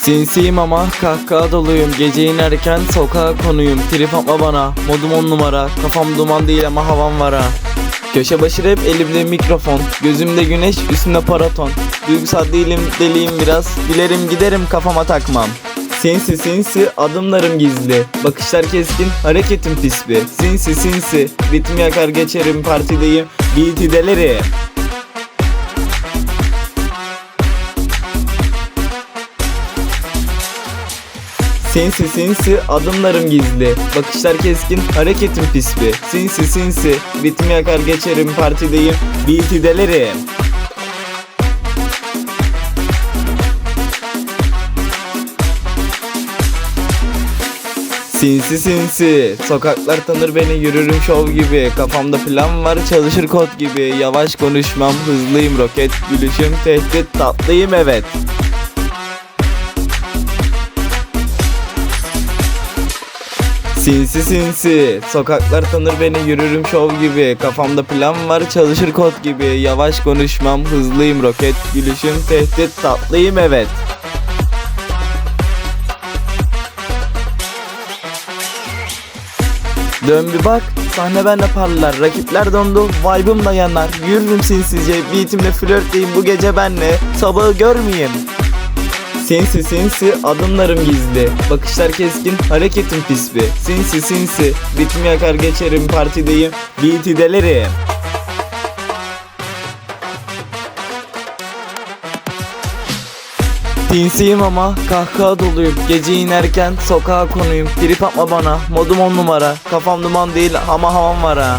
Sinsiyim ama kahkaha doluyum. Geceyin erken sokağa konuyum. Trip atma bana. Modum on numara. Kafam duman değil ama havam var ha. Köşe başı rap elimde mikrofon. Gözümde güneş üstümde paraton. Duygusal değilim deliyim biraz. Dilerim giderim kafama takmam. Sinsi sinsi adımlarım gizli. Bakışlar keskin hareketim pisli Sinsi sinsi ritmi yakar geçerim partideyim. Beat'i delerim. Sinsi sinsi adımlarım gizli. Bakışlar keskin hareketim pis bir Sinsi sinsi ritim yakar geçerim partideyim. Beat'i delerim Sinsi sinsi Sokaklar tanır beni yürürüm şov gibi. Kafamda plan var çalışır kod gibi. Yavaş konuşmam hızlıyım roket Gülüşüm tehdit tatlıyım evet Sinsi sinsi. Sokaklar tanır beni yürürüm şov gibi. Kafamda plan var çalışır kod gibi. Yavaş konuşmam hızlıyım. Roket Gülüşüm tehdit tatlıyım evet. Dön bir bak sahne benle parlar. Rakipler dondu vibe'ım da yanar. Yürürüm sinsizce beatimle flörtleyim bu gece benle Sabahı görmeyeyim Sinsi sinsi adımlarım gizli. Bakışlar keskin hareketim pis bir. Sinsi sinsi ritmi yakar geçerim partideyim. Beat'i delerim Sinsiyim ama kahkaha doluyum. Gece inerken sokağa konuyum. Trip atma bana modum on numara. Kafam duman değil ama havam var ha.